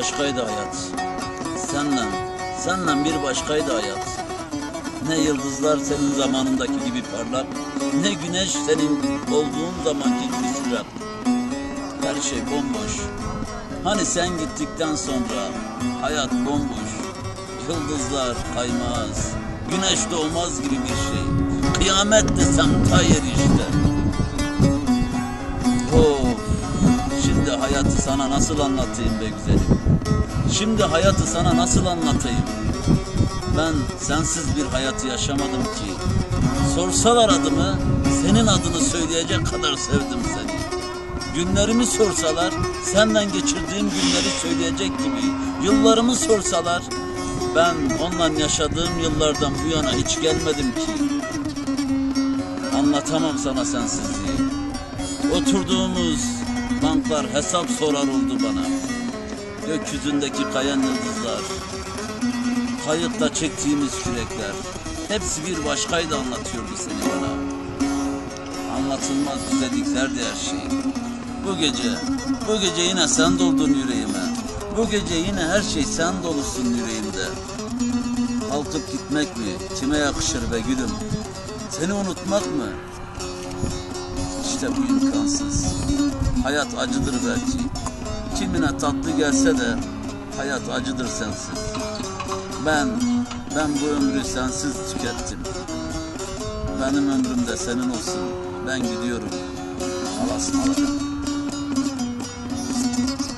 başkaydı hayat. Senle, senle bir başkaydı hayat. Ne yıldızlar senin zamanındaki gibi parlak, ne güneş senin olduğun zamanki gibi sıcak. Her şey bomboş. Hani sen gittikten sonra hayat bomboş. Yıldızlar kaymaz, güneş doğmaz gibi bir şey. Kıyamet desem ta yeri işte. Şimdi hayatı sana nasıl anlatayım be güzelim? Şimdi hayatı sana nasıl anlatayım? Ben sensiz bir hayat yaşamadım ki. Sorsalar adımı, senin adını söyleyecek kadar sevdim seni. Günlerimi sorsalar, senden geçirdiğim günleri söyleyecek gibi. Yıllarımı sorsalar, ben onunla yaşadığım yıllardan bu yana hiç gelmedim ki. Anlatamam sana sensizliği. Oturduğumuz banklar hesap sorar oldu bana. Gökyüzündeki kayan yıldızlar, kayıkta çektiğimiz kürekler, hepsi bir başkaydı anlatıyordu seni bana. Anlatılmaz güzelliklerdi her şey. Bu gece, bu gece yine sen doldun yüreğime. Bu gece yine her şey sen dolusun yüreğimde. Kalkıp gitmek mi, kime yakışır be gülüm? Seni unutmak mı? İşte bu imkansız. Hayat acıdır belki. Kimine tatlı gelse de hayat acıdır sensiz. Ben, ben bu ömrü sensiz tükettim. Benim ömrüm de senin olsun. Ben gidiyorum. Alasmalara.